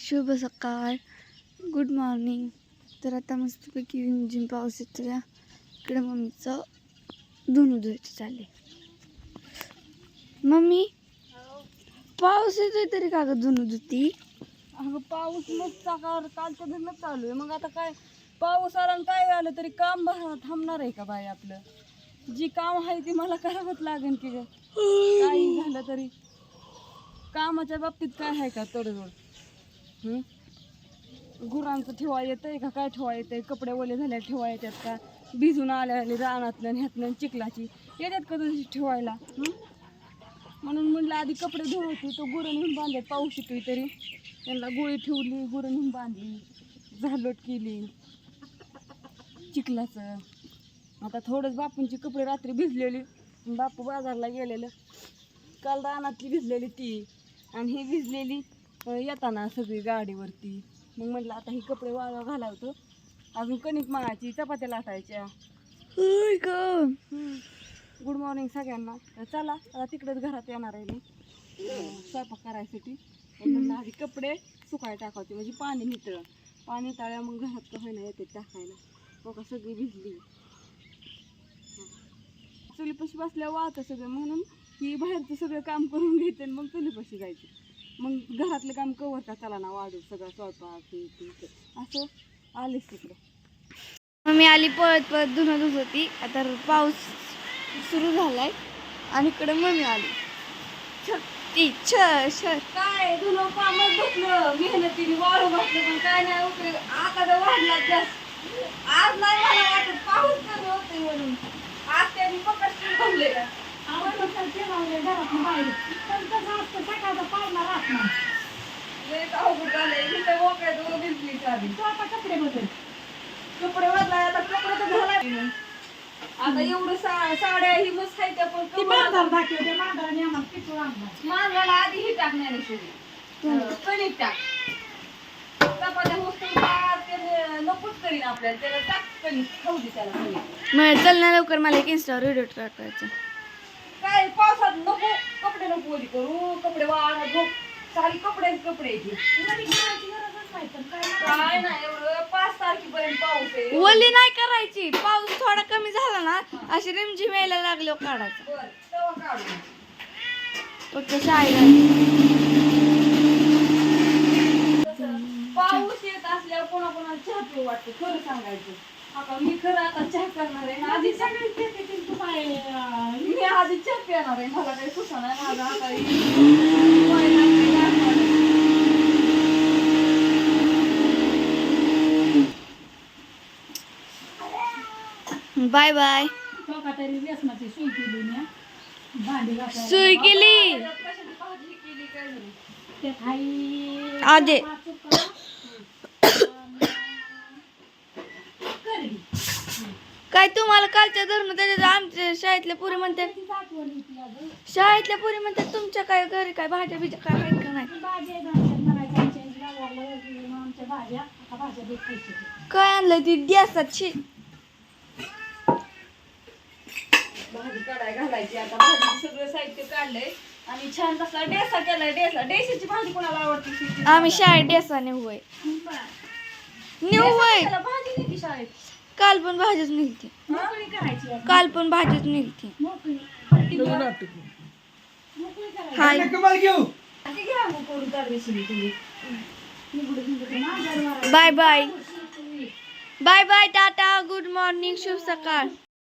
शुभ सकाळ. Good morning तर आता मस्तपैकी रिमझिम पाऊस येतो या इकडे मम्मीचं धुणं धुवायचं चालले मम्मी पाऊस येतोय तरी का गं धुणं धुती? अगं पाऊस मग सकाळ कालच्या धरणं चालू आहे. मग आता काय? पाऊस आला आणि काय आलं तरी काम भा- थांबणार आहे का बाई आपलं? जी काम आहे ती मला करावंच लागेल की काही झालं तरी. कामाच्या बाबतीत काय आहे का तडजोड? गुरांचं ठेवा येतंय का? काय ठेवा येतंय? कपडे ओले झाले ठेवा येतात का? भिजून आल्या रानातलं आणि ह्यातलं चिखलाची. येतात का तशी ठेवायला? म्हणून म्हणलं आधी कपडे धुवायचे तो गुरं नेऊन बांधले पाऊस शिकली तरी. त्यांना गोळी ठेवली गुरं नेऊन बांधली झालोट केली. चिखलाचं. आता थोडंच बापूंची कपडे रात्री भिजलेली. बापू बाजारला गेलेलं. काल रानातली भिजलेली ती. आणि ही भिजलेली येताना सगळी गाडीवरती. मग म्हटलं आता ही कपडे वाळवा घालावतो. अजून कणिक मळायची चपात्या लाटायच्या. गुड मॉर्निंग सगळ्यांना. तर चला आता तिकडेच घरात येणार आहे मी. स्वयंपाक करायसाठी. म्हणलं आधी कपडे सुकाय टाकायचे म्हणजे पाणी नितळ. पाणी टाळ्या मग घरात का होईना येते टाकायला. बघा सगळी भिजली. चुलीपाशी बसल्या वाहतं सगळं. म्हणून की बाहेरचं सगळं काम करून घेते आणि मग चुलीपाशी जायचं. मग घरातलं काम कवर का चला ना वाढू सगळं स्वयंपाक हे ते ते. असं आलेच तिकडे. मम्मी आली पळत पळत धुणं धुत होती. आता पाऊस सुरू झालाय आणि इकडे मम्मी आली. छत्ती छ छ. काय तुला कामच बसलं मेहनतीने वाळू बसलं पण काय नाही उपयोग आता तर वाढला जास्त. आज नाही मला वाटत पाऊस कमी म्हणून. आज त्यांनी पकड थांबले का लयच अवघड झालंय. मी तर भिजली सारी. कपडे बदलाय आता कपडे तर घालाय नाही. आता एवढं सा- साड्या ही मस्त आहेत पण कपडे- मांजराला आधी ही टाक ज्ञानेश्वरी कणिक टाक चपात्या मस्त टाक, ते नकोच करीन आपल्याला त्याला टाक कणिक खाऊ दे त्याला कणिक मग चल ना लवकर मला एक इंस्टावर व्हिडिओ टाकायचा काय पावसात नको कपडे नको ओली करू कपडे वाळा झोप सारी कपडे कपडे काय नाही. एवढं पाच तारखेपर्यंत पाऊस आहे. ओली नाही करायची पाऊस थोडा कमी झाला ना अशी रिमझिम यायला लागलो काढायचं बरं तेव्हा काढू. फक्त शाळेला पाऊस येत असल्यावर कोणाकोणाला चहा पिऊ वाटतं खरं सांगायचं. मी खरं आता चहा करणार आहे. आधी सगळे मी आधी चहा पिणार आहे. मला काही सुसा नाही. माझा आता बाय बाय. सुई केली भाजी केली आधे काय तुम्हाला कालच्या धरून त्याच्यात आमच्या शाळेतल्या पुरी म्हणतात शाळेतल्या पुरी म्हणतात तुमच्या काय घरी काय भाज्या बिज्या काय आहेत का नाही? काय आणलं ती? द्यासात शी भाजी काढाय घालायची आता. भाजी सगळं साहित्य काढलंय. आणि छान तसा डेसा केलाय डेसा. डेसाची भाजी कोणाला आवडते? आम्ही शाळेत डेसाने होय. नेऊ होय. त्याला भाजी नाही ती शाळेत. काल पण भाजीच निघते मोकळी करायची काल पण भाजीच निघते हाय. घ्या मग करून bye bye. Bye bye tata. Good morning शुभ सकाळ.